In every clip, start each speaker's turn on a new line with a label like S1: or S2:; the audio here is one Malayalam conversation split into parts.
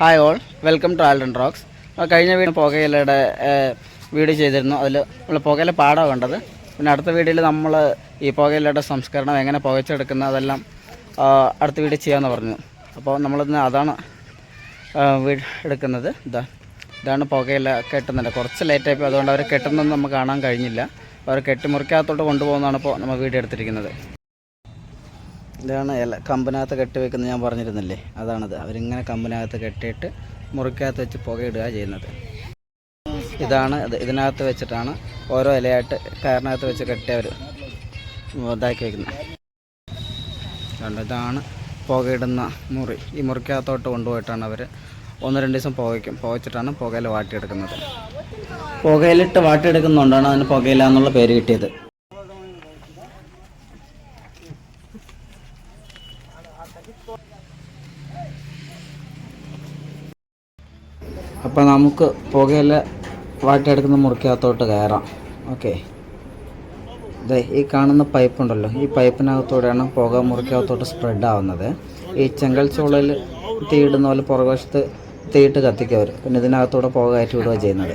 S1: Hi all welcome to Alden Rocks കഴിഞ്ഞ വീട് പുകയിലയുടെ വീഡിയോ ചെയ്തിരുന്നു. അതിൽ നമ്മൾ പുകയില പാടാണ് കണ്ടത്. പിന്നെ അടുത്ത വീഡിയോയിൽ നമ്മൾ ഈ പുകയിലയുടെ സംസ്കരണം എങ്ങനെ പുകച്ചെടുക്കുന്ന അതെല്ലാം അടുത്ത വീഡിയോ ചെയ്യാമെന്ന് പറഞ്ഞു. അപ്പോൾ നമ്മളിന്ന് അതാണ് എടുക്കുന്നത്. ഇതാ ഇതാണ് പുകയില കെട്ടുന്നുണ്ട് കുറച്ച് ലേറ്റായിപ്പോൾ അതുകൊണ്ട് അവർ കെട്ടുന്നൊന്നും നമുക്ക് കാണാൻ കഴിഞ്ഞില്ല. അവർ കെട്ടി മുറിക്കകത്തോട്ട് കൊണ്ടുപോകുന്നതാണ് ഇപ്പോൾ നമ്മൾ വീഡിയോ എടുത്തിരിക്കുന്നത്. ഇതാണ് ഇല കമ്പിനകത്ത് കെട്ടി വെക്കുന്നത് ഞാൻ പറഞ്ഞിരുന്നില്ലേ? അതാണത്. അവരിങ്ങനെ കമ്പിനകത്ത് കെട്ടിയിട്ട് മുറിക്കകത്ത് വെച്ച് പുകയിടുക ചെയ്യുന്നത്. ഇതാണ് ഇത്. ഇതിനകത്ത് വെച്ചിട്ടാണ് ഓരോ ഇലയായിട്ട് കയറിനകത്ത് വെച്ച് കെട്ടി അവർ ഇതാക്കി വെക്കുന്നത്. ഇതാണ് പുകയിടുന്ന മുറി. ഈ മുറിക്കകത്തോട്ട് കൊണ്ടുപോയിട്ടാണ് അവർ ഒന്ന് രണ്ട് ദിവസം പുകയ്ക്കും. പുകച്ചിട്ടാണ് പുകയിൽ വാട്ടിയെടുക്കുന്നത്. പുകയിലിട്ട് വാട്ടിയെടുക്കുന്നതുകൊണ്ടാണ് അതിന് പുകയില എന്നുള്ള പേര് കിട്ടിയത്. അപ്പം നമുക്ക് പുകയില വാട്ടിയെടുക്കുന്ന മുറിക്കകത്തോട്ട് കയറാം. ഓക്കെ. ഇതേ ഈ കാണുന്ന പൈപ്പ് ഉണ്ടല്ലോ. ഈ പൈപ്പിനകത്തൂടെയാണ് പുക മുറിക്കകത്തോട്ട് സ്പ്രെഡ് ആവുന്നത്. ഈ ചെങ്കൽ ചൂളയിൽ തീയിടുന്ന പോലെ പുറകുവശത്ത് തീയിട്ട് കത്തിക്കുക പിന്നെ ഇതിനകത്തൂടെ പുക കയറ്റി വിടുക ചെയ്യുന്നത്.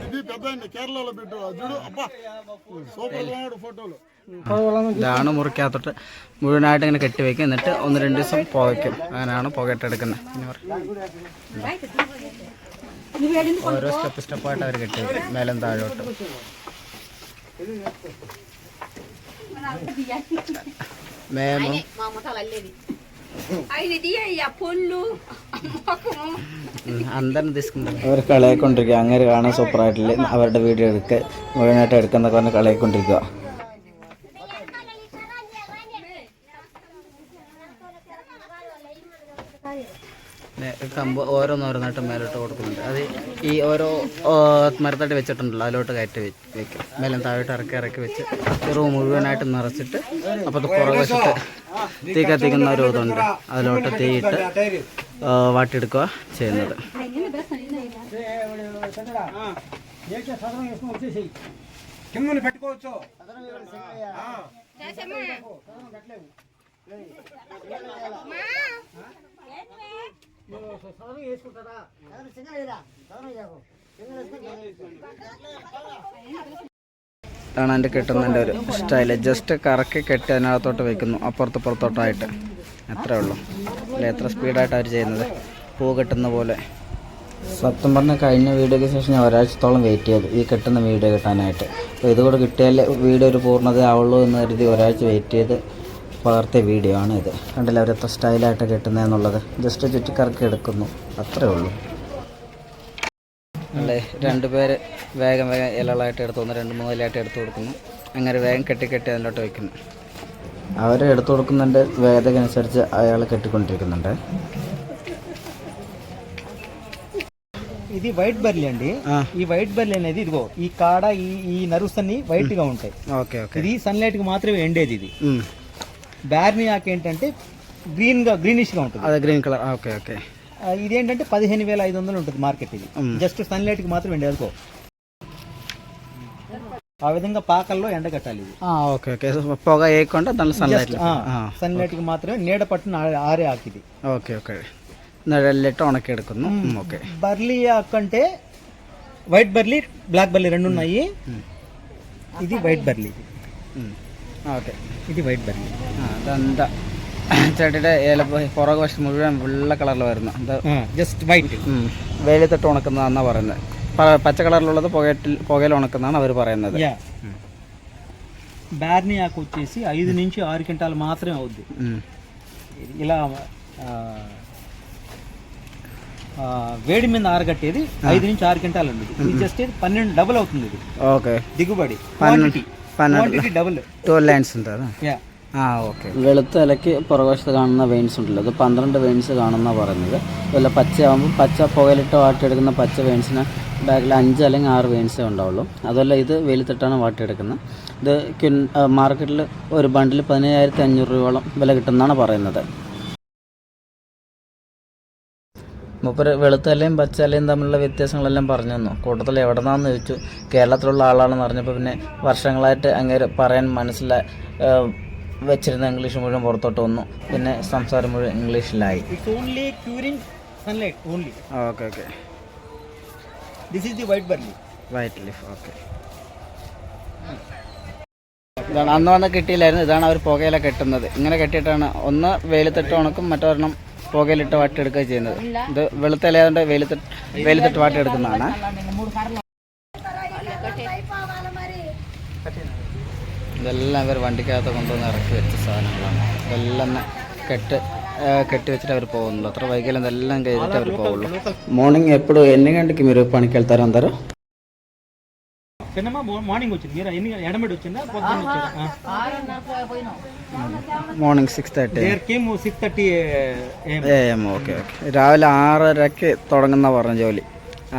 S1: ഇതാണ് മുറിക്കകത്തോട്ട് മുഴുവനായിട്ട് ഇങ്ങനെ കെട്ടിവെക്കും എന്നിട്ട് ഒന്ന് രണ്ട് ദിവസം പുകയ്ക്കും. അങ്ങനെയാണ് പുകയിട്ടെടുക്കുന്നത് ഓരോ സ്റ്റെപ്പ് സ്റ്റെപ്പായിട്ട് അവർ കെട്ടിവെക്കും മേലും താഴോട്ട് മേമം
S2: ఆయన dia ya pollo
S1: അന്തരം తీసుకుంటారు അവർ കളയിക്കൊണ്ടിരിക്കുക അങ്ങനെ കാണാൻ സൂപ്പറായിട്ടില്ല അവരുടെ വീഡിയോ എടുക്കുക മുഴുവനായിട്ട് എടുക്കുന്നൊക്കെ പറഞ്ഞ് കളയിക്കൊണ്ടിരിക്കുക കമ്പ് ഓരോന്നോരോന്നായിട്ട് മേലോട്ട് കൊടുക്കുന്നുണ്ട്. അത് ഈ ഓരോ മരത്തായിട്ട് വെച്ചിട്ടുണ്ടല്ലോ അതിലോട്ട് കയറ്റി വെക്കും. മേലും താഴോട്ട് ഇറക്കി ഇറക്കി വെച്ച് റൂം മുഴുവനായിട്ട് നിറച്ചിട്ട് അപ്പോഴത്തെ പുറകെ വെച്ചിട്ട് തീ കത്തിക്കുന്ന ഒരു ഇതുണ്ട്. അതിലോട്ട് തീയിട്ട് വാട്ടിയെടുക്കുക ചെയ്യുന്നത്.
S3: కింద పెట్టుకోవచ్చు
S1: ഇതാണ് എൻ്റെ കെട്ടുന്നതിൻ്റെ ഒരു സ്റ്റൈല് ജസ്റ്റ് കറക്കി കെട്ടി അതിനകത്തോട്ട് വെക്കുന്നു അപ്പുറത്ത് പുറത്തോട്ടായിട്ട് അത്രേ ഉള്ളൂ അല്ലേ എത്ര സ്പീഡായിട്ട് അവർ ചെയ്യുന്നത് പൂ കെട്ടുന്ന പോലെ സത്യം പറഞ്ഞാൽ കഴിഞ്ഞ വീഡിയോയ്ക്ക് ശേഷം ഞാൻ ഒരാഴ്ചത്തോളം വെയിറ്റ് ചെയ്തു ഈ കെട്ടുന്ന വീഡിയോ കിട്ടാനായിട്ട് അപ്പോൾ ഇതുകൂടെ കിട്ടിയാലേ വീഡിയോ ഒരു പൂർണ്ണത ആവുള്ളൂ എന്ന് കരുതി ഒരാഴ്ച വെയിറ്റ് ചെയ്ത് പകർത്തിയ വീഡിയോ ആണ് ഇത് കണ്ടില്ല അവർ എത്ര സ്റ്റൈലായിട്ട് കെട്ടുന്നതെന്നുള്ളത് ജസ്റ്റ് ചുറ്റിക്കറക്കി എടുക്കുന്നു അത്രേ ഉള്ളൂ അല്ലേ രണ്ടുപേര് വേഗം വേഗം ഇലകളായിട്ട് എടുത്തു വന്ന് രണ്ട് മൂന്ന് ഇലയായിട്ട് എടുത്തു കൊടുക്കുന്നു അങ്ങനെ വേഗം കെട്ടി കെട്ടി അതിലോട്ട് വെക്കുന്നു അവർ എടുത്തു കൊടുക്കുന്നുണ്ട് വേഗതയ്ക്കനുസരിച്ച് അയാൾ കെട്ടിക്കൊണ്ടിരിക്കുന്നുണ്ട്
S4: ఇది వైట్ బర్లీ అండి
S1: ఆ.
S4: ఈ వైట్ బర్లీ అనేది ఇదిగో ఈ కాడ ఈ ఈ నర్వ్స్ అన్ని వైట్ గా ఉంటాయి
S1: ఓకే ఓకే
S4: ఇది సన్లైట్ కి మాత్రమే ఎండేది ఇది బ్యార్నియాకి ఏంటంటే గ్రీన్గా గ్రీనిష్గా ఉంటుంది.
S1: అదే గ్రీన్ కలర్ ఓకే ఓకే.
S4: ఇదేంటంటే పదిహేను వేల ఐదు వందలు ఉంటుంది మార్కెట్ ఇది జస్ట్ సన్లైట్కి మాత్రం ఎండి అనుకో ఆ విధంగా పాకల్లో ఎండగట్టాలి కట్టాలి
S1: ఓకే ఓకే. పొగ వేయకుండా
S4: దాని సన్లైట్కి మాత్రమే నీడ పట్టిన ఆరే ఆకు ఇది.
S1: Okay okay. నెడల్లెట్టు ఉణకెడుకుందాం ఓకే.
S4: బర్లీ ఆకు అంటే వైట్ బర్లీ బ్లాక్ బర్లీ రెండు ఉన్నాయి ఇది వైట్ బర్లీ. ఓకే.
S1: ഓക്കെ
S4: ఇది వైట్ బర్లీ
S1: ആ അതെന്താ ചേട്ടിയുടെ ഏല പുറകു വശം മുഴുവൻ വെള്ള കളറിൽ വരുന്ന ഇത്
S4: జస్ట్ వైట్
S1: ഉം. വെയിലത്തിട്ട് ഉണക്കുന്നതാണെന്നാണ് പറയുന്നത് പ- പച്ച കളറിലുള്ളത് പുകയിൽ പുകയിൽ ഉണക്കുന്നതാണ് അവർ പറയുന്നത്
S4: యా బ్యార్నీ ఆకు వచ్చేసి ఐదు నుంచి ఆరు క్వింటాలు మాత్రమే అవుద్ది
S1: ഉം.
S4: ఇలా ఆ, ఆ, వేడి మీద ఆరగట్టేది ఐదు నుంచి ఆరు క్వింటాలు ఉంది ఇది జస్ట్ ఇది పన్నెండు డబుల్ అవుతుంది ఇది
S1: ఓకే
S4: దిగుబడి
S1: పన్నెండు-
S4: క్వాంటిటీ ഡബിൾ
S1: ട്വൽവ് ലൈൻസ് ആ വെളുത്ത ഇലക്ക് പുറകുവശത്ത് കാണുന്ന വെയിൻസ് ഉണ്ടല്ലോ. അത് പന്ത്രണ്ട് വെയിൻസ് കാണുന്ന പറഞ്ഞത് അതുപോലെ പച്ചയാകുമ്പോൾ പച്ച പുകയിലിട്ട് വാട്ടിയെടുക്കുന്ന പച്ച വെയിൻസിന് ബാക്കിൽ അഞ്ച് അല്ലെങ്കിൽ ആറ് വെയിൻസേ ഉണ്ടാവുള്ളൂ. അതുപോലെ ഇത് വെയിലത്തിട്ടാണ് വാട്ടിയെടുക്കുന്നത്. ഇത് മാർക്കറ്റിൽ ഒരു ബണ്ടിൽ പതിനയ്യായിരത്തി അഞ്ഞൂറ് രൂപയോളം വില കിട്ടുന്നതാണ് പറയുന്നത്. മൂപ്പര് വെളുത്തലയും പച്ചലയും തമ്മിലുള്ള വ്യത്യാസങ്ങളെല്ലാം പറഞ്ഞു തന്നു. കൂട്ടത്തിൽ എവിടെ നിന്നാന്ന് ചോദിച്ചു. കേരളത്തിലുള്ള ആളാണെന്ന് പറഞ്ഞപ്പോൾ പിന്നെ വർഷങ്ങളായിട്ട് അങ്ങേര് പറയാൻ മനസ്സിലായി വെച്ചിരുന്ന ഇംഗ്ലീഷ് മുഴുവൻ പുറത്തോട്ട് വന്നു. പിന്നെ സംസാരം മുഴുവൻ ഇംഗ്ലീഷിലായി. ഇതാണ് അന്ന് വന്ന് കിട്ടിയില്ലായിരുന്നു. ഇതാണ് അവർ പുകയില കെട്ടുന്നത്. ഇങ്ങനെ കെട്ടിയിട്ടാണ്. ഒന്ന് വെയിലത്തിട്ട് ഉണക്കും മറ്റൊരെണ്ണം പുകയിലിട്ട് വാട്ടിയെടുക്കുക ചെയ്യുന്നത്. ഇത് വെളുത്തലയായതുകൊണ്ട് വെയിലത്ത് വെയിലത്തിട്ട് വാട്ടിയെടുക്കുന്നതാണ്. ഇതെല്ലാം ഇവർ വണ്ടിക്കകത്ത് കൊണ്ടുവന്ന് ഇറക്കി വെച്ച സാധനങ്ങളാണ്. ഇതെല്ലാം കെട്ട് കെട്ടി വെച്ചിട്ട് അവർ പോകുന്നുള്ളൂ. അത്ര വൈകല്യം ഇതെല്ലാം കഴിഞ്ഞിട്ട് അവർ പോകുള്ളൂ. മോർണിംഗ് എപ്പോഴും എന്നെ കണ്ടിക്കും మీరు పనికి തരാൻ തരാം.
S4: చిన్నమ్మ మార్నింగ్ వచ్చింది మీరు ఎన్ని ఎడమడి వచ్చిందా పొద్దున్న వచ్చారా
S1: morning six thirty
S4: there came six thirty
S1: A M okay okay രാവിലെ ആറരയ്ക്ക് തുടങ്ങുന്ന പറഞ്ഞ ജോലി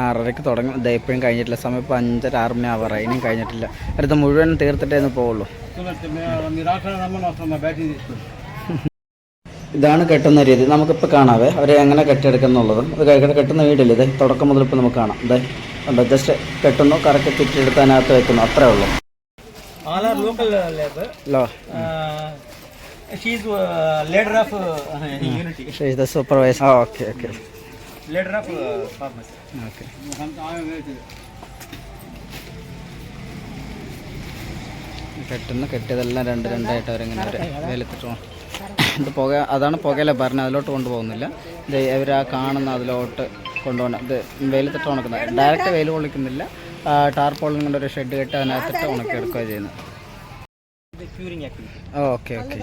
S1: ആറരയ്ക്ക് തുടങ്ങും ഇത് ഇപ്പോഴും കഴിഞ്ഞിട്ടില്ല സമയം ഇപ്പോൾ അഞ്ചര ആറ് മണി ആവാറായി ഇനിയും കഴിഞ്ഞിട്ടില്ല അടുത്ത മുഴുവൻ തീർത്തിട്ടേ ഒന്ന് പോവുള്ളൂ ഇതാണ് കെട്ടുന്ന രീതി നമുക്കിപ്പോൾ കാണാവേ അവർ എങ്ങനെ കെട്ടിയെടുക്കുന്നുള്ളതും അത് കഴിക്കുന്ന കെട്ടുന്ന വീടില്ല ഇത് തുടക്കം മുതൽ ഇപ്പോൾ നമുക്ക് കാണാം ഇത് ഉണ്ടോ? ജസ്റ്റ് കെട്ടുന്നു കറക്റ്റ് ചുറ്റിയെടുത്ത് വെക്കുന്നു. അത്രേ ഉള്ളു.
S4: ആലാർ
S1: she's leader of unity she's
S4: the supervisor leader
S1: of കെട്ടുന്ന കെട്ടിയതെല്ലാം രണ്ട് രണ്ടായിട്ട് അവരിങ്ങനെ അവർ വെയിലത്തിട്ട് ഇത് പുക അതാണ് പുകയല്ലേ പറഞ്ഞത്. അതിലോട്ട് കൊണ്ടുപോകുന്നില്ല. ഇത് അവരാ ആ കാണുന്ന അതിലോട്ട് കൊണ്ടുപോകണം ഇത് വെയിലത്തിട്ട് ഉണക്കുന്നത്. ഡയറക്റ്റ് വെയിൽ കൊള്ളിക്കുന്നില്ല. ടാർപോളിൻ കൊണ്ട് ഒരു ഷെഡ് കെട്ട് അതിനകത്തിട്ട് ഉണക്കിയെടുക്കുക ചെയ്യുന്നത്.
S4: Okay okay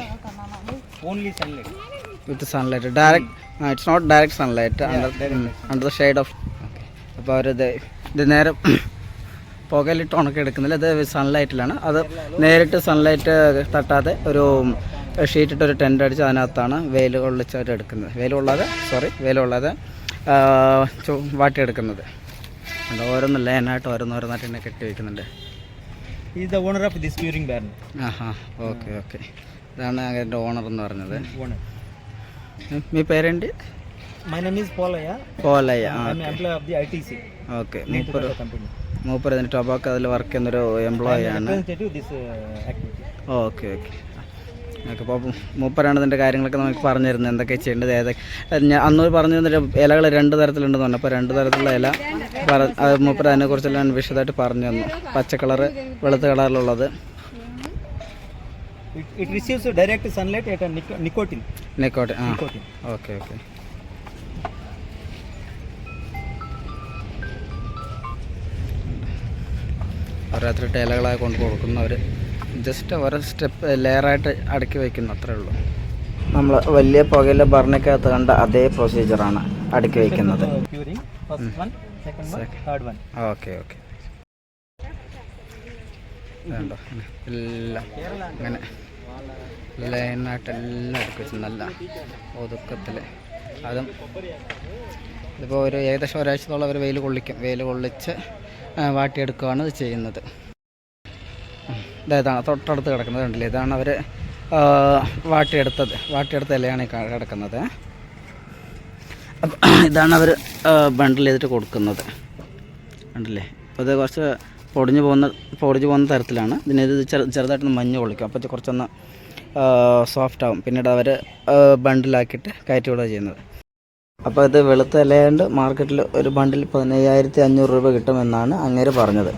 S1: with sunlight direct it's not direct sunlight under the shade of അപ്പോൾ അവരിത് ഇത് നേരെ പുകയിലിട്ട് ഉണക്കിയെടുക്കുന്നില്ല. ഇത് സൺലൈറ്റിലാണ് അത് നേരിട്ട് സൺലൈറ്റ് തട്ടാതെ ഒരു ഷീറ്റിട്ട് ഒരു ടെന്റ് അടിച്ച് അതിനകത്താണ് വെയിൽ കൊള്ളിച്ചവരെടുക്കുന്നത്. വെയിൽ കൊള്ളാതെ സോറി വെയിൽ കൊള്ളാതെ വാട്ടിയെടുക്കുന്നത് ഉണ്ട് ഓരോന്ന് ലൈനായിട്ട് ഓരോന്നോരോന്നായിട്ട് തന്നെ കെട്ടി വയ്ക്കുന്നുണ്ട്
S4: is the owner of this curing barn
S1: Aaha okay okay ഇതാണ് അതിൻ്റെ ഓണർ എന്ന് പറഞ്ഞത്
S4: ఓనర్
S1: మీ పేరేంటి
S4: my name is Polayya
S1: Polayya ആ
S4: I'm employee of the ITC
S1: okay മൂപ്പര്
S4: కంపెనీ
S1: മൂപ്പര് ഇതിന് ടൊബാക്കോ അതിൽ വർക്ക് ചെയ്യുന്നൊരു എംപ്ലോയി ആണ്
S4: representative this uh, activity.
S1: Okay okay okay അപ്പോൾ മൂപ്പരാണ് ഇതിന്റെ കാര്യങ്ങളൊക്കെ നമുക്ക് പറഞ്ഞു തരുന്നത് എന്തൊക്കെ ചെയ്യേണ്ടത് ഏതൊക്കെ ഞാൻ അന്ന് പറഞ്ഞു തന്നിട്ട് ഇലകൾ രണ്ട് തരത്തിലുണ്ടെന്ന് പറഞ്ഞു. അപ്പോൾ രണ്ട് തരത്തിലുള്ള ഇല പറ മൂപ്പര അതിനെക്കുറിച്ചെല്ലാം വിശദമായിട്ട് പറഞ്ഞു തന്നു. പച്ച കളറ് വെളുത്ത കളറിലുള്ളത്. ആ. Okay okay. ഓരോരുത്തരുടെ ഇലകളായി കൊണ്ട് കൊടുക്കുന്നവർ ജസ്റ്റ് ഓരോ സ്റ്റെപ്പ് ലെയറായിട്ട് അടക്കി വയ്ക്കുന്നു അത്രേ ഉള്ളൂ. നമ്മൾ വലിയ പുകയിലെ ബർണക്കകത്ത് കണ്ട അതേ പ്രൊസീജിയറാണ് അടുക്കി വയ്ക്കുന്നത്. ഓക്കെ ഓക്കെ വേണ്ടോ? എല്ലാം അങ്ങനെ ലൈനായിട്ട് എല്ലാം അടുക്കി വെച്ചു നല്ല ഒതുക്കത്തിൽ അതും ഇതിപ്പോൾ ഒരു ഏകദേശം ഒരാഴ്ചത്തോളം അവർ വെയിൽ കൊള്ളിക്കും. വെയിൽ കൊള്ളിച്ച് വാട്ടിയെടുക്കുകയാണ് ഇത് ചെയ്യുന്നത്. ഇതാണ് തൊട്ടടുത്ത് കിടക്കുന്നത് കണ്ടില്ലേ? ഇതാണ് അവർ വാട്ടിയെടുത്തത്. വാട്ടിയെടുത്ത ഇലയാണ് കിടക്കുന്നത്. ഇതാണ് അവർ ബണ്ടിൽ ചെയ്തിട്ട് കൊടുക്കുന്നത്. കണ്ടില്ലേ? അപ്പോൾ ഇത് കുറച്ച് പൊടിഞ്ഞു പോകുന്ന പൊടിഞ്ഞു പോകുന്ന തരത്തിലാണ്. പിന്നെ ഇത് ചെറു ചെറുതായിട്ടൊന്ന് മഞ്ഞ് കൊള്ളിക്കും അപ്പോൾ കുറച്ചൊന്ന് സോഫ്റ്റ് ആവും. പിന്നീട് അവർ ബണ്ടിലാക്കിയിട്ട് കയറ്റി വിടുക ചെയ്യുന്നത്. അപ്പോൾ ഇത് വെളുത്ത ഇലയുണ്ട് മാർക്കറ്റിൽ ഒരു ബണ്ടിൽ പതിനയ്യായിരത്തി അഞ്ഞൂറ് രൂപ കിട്ടുമെന്നാണ് അങ്ങേര് പറഞ്ഞത്.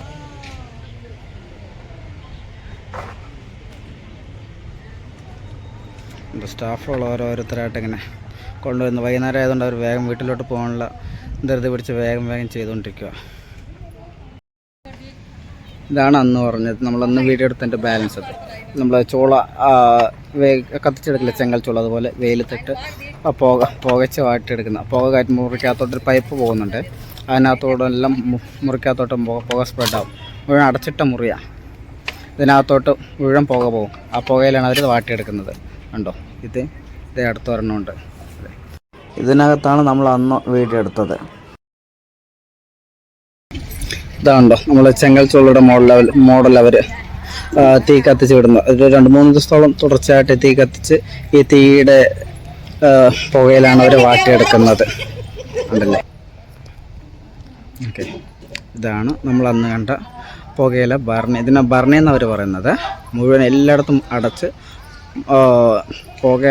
S1: സ്റ്റാഫുകൾ ഓരോരുത്തരായിട്ട് ഇങ്ങനെ കൊണ്ടുവന്ന് വൈകുന്നേരം ആയതുകൊണ്ട് അവർ വേഗം വീട്ടിലോട്ട് പോകാനുള്ള ധൃതി പിടിച്ച് വേഗം വേഗം ചെയ്തുകൊണ്ടിരിക്കുക ഇതാണ് അന്ന് പറഞ്ഞത്. നമ്മളന്ന് വീഡിയോ എടുത്തതിന്റെ ബാലൻസ് അത്. നമ്മൾ ചോള കത്തിച്ചെടുക്കില്ല ചെങ്കൽ ചോള അതുപോലെ വെയിലത്തിട്ട് പുക പുകച്ച് വാട്ടിയെടുക്കുന്ന പുക കാറ്റ് മുറിക്കാത്തോട്ടൊരു പൈപ്പ് പോകുന്നുണ്ട്. അതിനകത്തോടെല്ലാം മുറിക്കകത്തോട്ട് പുക പുക സ്പ്രെഡാവും മുഴുവൻ അടച്ചിട്ട മുറിയാണ് ഇതിനകത്തോട്ട് മുഴുവൻ പുക പോകും. ആ പുകയിലാണ് അവർ വാട്ടിയെടുക്കുന്നത്. കണ്ടോ ഇത് ഇത് അടുത്ത് ഒരെണ്ണമുണ്ട് ഇതിനകത്താണ് നമ്മൾ അന്ന് വീഡിയോ എടുത്തത്. ഇതാണ്ടോ നമ്മൾ ചെങ്കൽ ചോളയുടെ മോഡൽ മോഡൽ അവർ തീ കത്തിച്ച് വിടുന്നു. ഒരു രണ്ട് മൂന്ന് ദിവസത്തോളം തുടർച്ചയായിട്ട് തീ കത്തിച്ച് ഈ തീയുടെ പുകയിലാണ് അവർ വാട്ടിയെടുക്കുന്നത്. ഉണ്ടല്ലേ ഓക്കെ. ഇതാണ് നമ്മൾ അന്ന് കണ്ട പുകയില ഭരണി ഇതിനെ ഭരണി എന്നവർ പറയുന്നത്. മുഴുവൻ എല്ലായിടത്തും അടച്ച് പുക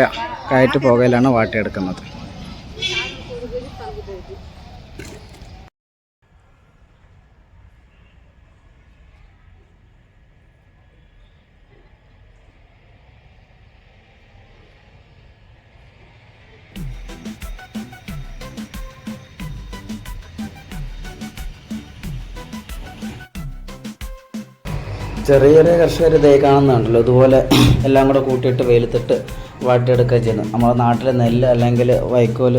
S1: കയറ്റ് പുകയിലാണ് വാട്ടിയെടുക്കുന്നത്. ചെറിയ ചെറിയ കർഷകർ ഇതേ കാണുന്നുണ്ടല്ലോ. ഇതുപോലെ എല്ലാം കൂടെ കൂട്ടിയിട്ട് വെയിലത്തിട്ട് വാട്ടിയെടുക്കുക ചെയ്യുന്നത് നമ്മുടെ നാട്ടിലെ നെല്ല് അല്ലെങ്കിൽ വൈക്കോൽ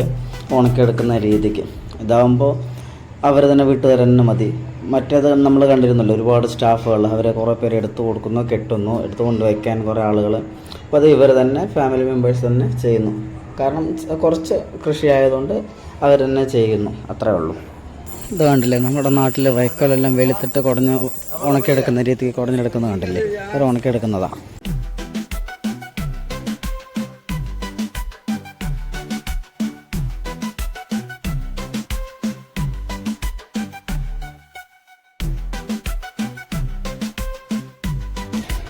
S1: ഉണക്കിയെടുക്കുന്ന രീതിക്ക്. ഇതാകുമ്പോൾ അവർ തന്നെ വീട്ടുകാർ തന്നെ മതി. മറ്റേത് നമ്മൾ കണ്ടിരുന്നല്ലോ ഒരുപാട് സ്റ്റാഫുകൾ അവരെ കുറേ പേര് എടുത്തു കൊടുക്കുന്നു കെട്ടുന്നു എടുത്തു കൊണ്ട് വയ്ക്കാൻ കുറേ ആളുകൾ അപ്പോൾ അത് ഇവർ തന്നെ ഫാമിലി മെമ്പേഴ്സ് തന്നെ ചെയ്യുന്നു. കാരണം കുറച്ച് കൃഷി ആയതുകൊണ്ട് അവർ തന്നെ ചെയ്യുന്നു. അത്രേ ഉള്ളൂ. ഇത് കണ്ടില്ലേ? നമ്മുടെ നാട്ടിൽ വൈക്കോലെല്ലാം വെളുത്തിട്ട് കുടഞ്ഞ് ഉണക്കിയെടുക്കുന്ന രീതിക്ക് കുടഞ്ഞെടുക്കുന്നത് കണ്ടില്ലേ? അവർ ഉണക്കിയെടുക്കുന്നതാണ്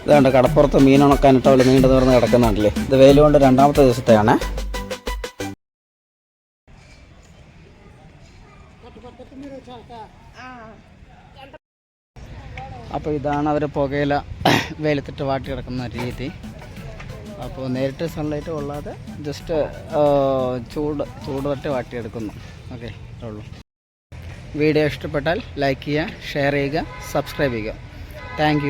S1: ഇതാണ്ട് കടപ്പുറത്ത് മീൻ ഉണക്കാനിട്ട് അവൾ നീണ്ടു നിവർന്ന് കിടക്കുന്നുണ്ടല്ലേ? ഇത് വെയിൽ കൊണ്ട് രണ്ടാമത്തെ ദിവസത്തെയാണ്. അപ്പോൾ ഇതാണ് അവർ പുകയില വെയിലത്തിട്ട് വാട്ടി കിടക്കുന്ന രീതി. അപ്പോൾ നേരിട്ട് സൺലൈറ്റ് കൊള്ളാതെ ജസ്റ്റ് ചൂട് ചൂട് തട്ട് വാട്ടിയെടുക്കുന്നു ഓക്കെ ഉള്ളൂ. വീഡിയോ ഇഷ്ടപ്പെട്ടാൽ ലൈക്ക് ചെയ്യുക ഷെയർ ചെയ്യുക സബ്സ്ക്രൈബ് ചെയ്യുക. താങ്ക്